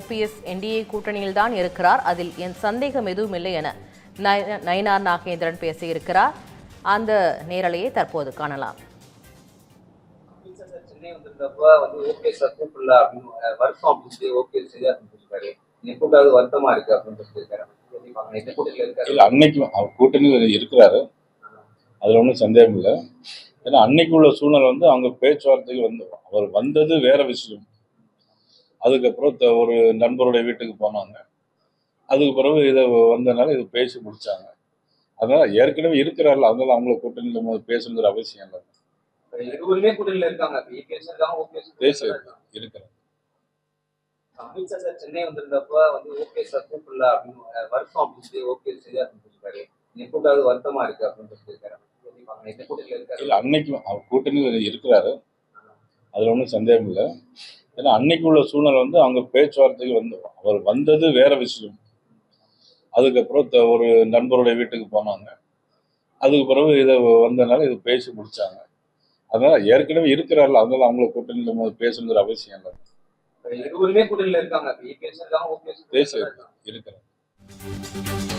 OPS NDA கூட்டணியில்தான் இருக்கிறார். அதில் என் சந்தேகம் எதுவும் இல்லை என நய- நயினார் நாகேந்திரன் பேசியிருக்கிறார். அந்த நேரலையை தற்போது காணலாம். அன்னைக்கு அவர் கூட்டணியில் இருக்கிறாரு. அதுல ஒன்றும் சந்தேகம் இல்லை. ஏன்னா அன்னைக்கு உள்ள சூழ்நிலை வந்து அவங்க பேச்சுவார்த்தைக்கு வந்து அவர் வந்தது வேற விஷயம். அதுக்கப்புறம் ஒரு நண்பருடைய வீட்டுக்கு போனாங்க. அதுக்கு பிறகு இதை வந்ததுனால இதை பேசி முடிச்சாங்க. அதனால ஏற்கனவே இருக்கிறார்கள். அதனால அவங்கள கூட்டணியில் போது பேசணுங்கிற அவசியம் இல்லை. இருவருமே கூட்டணியில் இருக்காங்க. பேசி இருக்கிறார் அமித்ஷா சார் சென்னை வந்திருந்தப்ப வந்து ஓகே சார் கூப்பிடல அப்படின்னு வருத்தம் அப்படின்னு சொல்லி ஓகே சரியா நீ கூப்பிடாது வருத்தமா இருக்கு அப்படின்னு சொல்லியிருக்காரு இருக்காரு? அன்னைக்கு அவர் கூட்டணியில் இருக்கிறாரு. அதுல ஒன்றும் சந்தேகம் இல்லை. ஏன்னா அன்னைக்கு உள்ள சூழ்நிலை வந்து அவங்க பேச்சுவார்த்தைக்கு வந்து அவர் வந்தது வேற விஷயம். அதுக்கப்புறம் ஒரு நண்பருடைய வீட்டுக்கு போனாங்க. அதுக்கு பிறகு இதை வந்ததுனால இதை பேசி முடிச்சாங்க. அதனால ஏற்கனவே இருக்கிறார்கள். அதனால அவங்கள கூட்டணியில் போது பேசணுங்கிற அவசியம் இல்லை. இருவருமே கூட்டணியில் இருக்காங்க. பேசி இருக்கிறார்